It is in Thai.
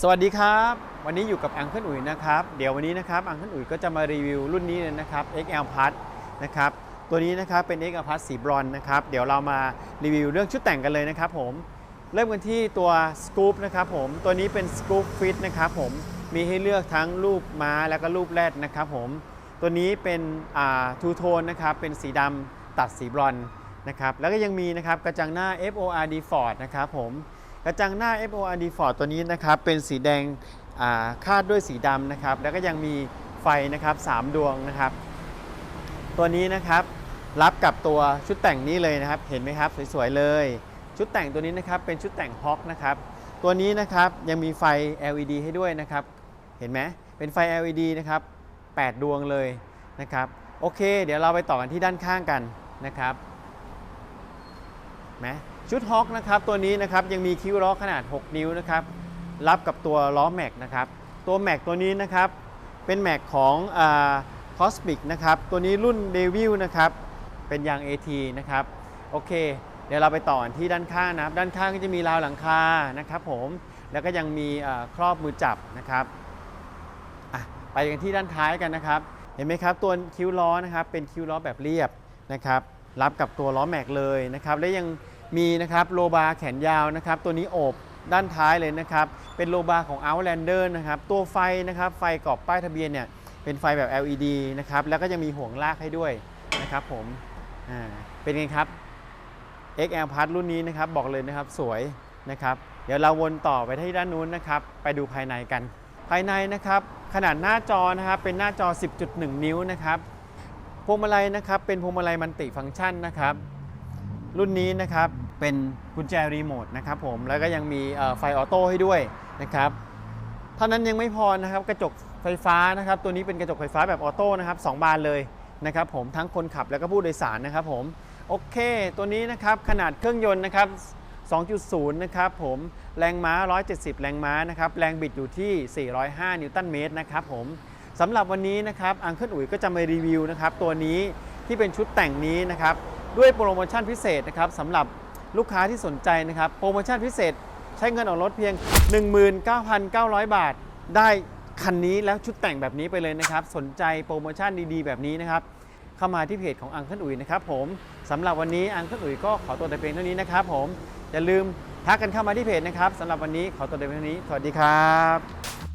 สวัสดีครับ วันนี้อยู่กับอังเคิลอุ๋ยนะครับ เดี๋ยววันนี้นะครับอังเคิลอุ๋ยก็จะมารีวิวรุ่นนี้เลยนะครับ XL Plus นะครับตัวนี้นะครับเป็น XL Plus สีบรอนนะครับเดี๋ยวเรามารีวิวเรื่องชุดแต่งกันเลยนะครับผมเริ่มกันที่ตัวสกู๊ปนะครับผมตัวนี้เป็นสกู๊ปฟิตนะครับผมมีให้เลือกทั้งรูปม้าแล้วก็รูปแรดนะครับผมตัวนี้เป็นทูโทนนะครับเป็นสีดำตัดสีบรอนนะครับแล้วก็ยังมีนะครับกระจังหน้า FORD Ford นะครับผม กระจังหน้า FORD Ford ตัวนี้นะครับเป็นสีแดงคาดด้วยสีดำนะครับ แล้วก็ยังมีไฟนะครับ3ดวงนะครับ ตัวนี้นะครับรับกับตัวชุดแต่งนี้เลยนะครับ เห็นไหมครับสวยๆเลย ชุดแต่งตัวนี้นะครับเป็นชุดแต่งฮอคนะครับตัวนี้นะครับยังมีไฟ LED ให้ด้วยนะครับ เห็นไหมเป็นไฟ LED นะครับ8ดวงเลยนะครับ โอเค เดี๋ยวเราไปต่อกันที่ด้านข้างกันนะครับ ไหมชุดฮอคนะครับตัวนี้นะครับยังมีคิ้วล้อขนาด 6 นิ้วนะครับรับกับตัวล้อแม็กนะครับตัวแม็กตัวนี้นะครับเป็นแม็กของคอสบิกนะครับตัวนี้รุ่นเดวิลนะครับเป็นยาง AT นะครับโอเค เดี๋ยวเราไปต่อที่ด้านข้างนะครับด้านข้างก็จะมีราวหลังคานะครับผมแล้วก็ยังมีครอบมือจับนะครับไปกันที่ด้านท้ายกันนะครับ เห็นไหมครับตัวคิ้วล้อนะครับเป็นคิ้วล้อแบบเรียบนะครับ รับกับตัวล้อแม็กเลยนะครับและยังมีนะครับโลบาร์แขนยาวนะครับตัวนี้โอบด้านท้ายเลยนะครับเป็นโลบาร์ของ Outlander นะครับตัวไฟนะครับไฟกรอบป้ายทะเบียนเนี่ยเป็นไฟแบบ LED นะครับแล้วก็ยังมีห่วงลากให้ด้วยนะครับผมอ่าเป็นไงครับ XL Plus รุ่นนี้นะครับบอกเลยนะครับสวยนะครับเดี๋ยวเราวนต่อไปที่ด้านนู้นนะครับไปดูภายในกัน ภายในนะครับขนาดหน้าจอนะครับเป็นหน้าจอ 10.1 นิ้วนะครับ พวงมาลัยนะครับเป็นพวงมาลัยมัลติฟังก์ชันนะครับ รุ่นนี้นะครับเป็นกุญแจรีโมทนะครับผมแล้วก็ยังมีไฟออโต้ให้ด้วยนะครับเท่านั้นยังไม่พอนะครับกระจกไฟฟ้านะครับตัวนี้เป็นกระจกไฟฟ้าแบบออโต้นะครับสองบานเลยนะครับผมทั้งคนขับแล้วก็ผู้โดยสารนะครับผมโอเค ตัวนี้นะครับขนาดเครื่องยนต์นะครับ 2.0 นะครับผมแรงม้า 170 แรงม้านะครับแรงบิดอยู่ที่ 405 นิวตันเมตรนะครับผม สำหรับวันนี้นะครับอังเคิลอุ๋ยก็จะมารีวิวนะครับตัวนี้ที่เป็นชุดแต่งนี้นะครับด้วยโปรโมชั่นพิเศษนะครับสำหรับลูกค้าที่สนใจนะครับ โปรโมชั่นพิเศษใช้เงินออกรถเพียง 19,900 บาท ได้คันนี้แล้วชุดแต่งแบบนี้ไปเลยนะครับ สนใจโปรโมชั่นดีๆ แบบนี้นะครับ เข้ามาที่เพจของอังเคิลอุ๋ยนะครับผมสำหรับวันนี้อังเคิลอุ๋ยก็ขอตัวแต่เพียงเท่านี้นะครับผมอย่าลืมทักกันเข้ามาที่เพจนะครับสำหรับวันนี้ขอตัวแต่เพียงเท่านี้สวัสดีครับ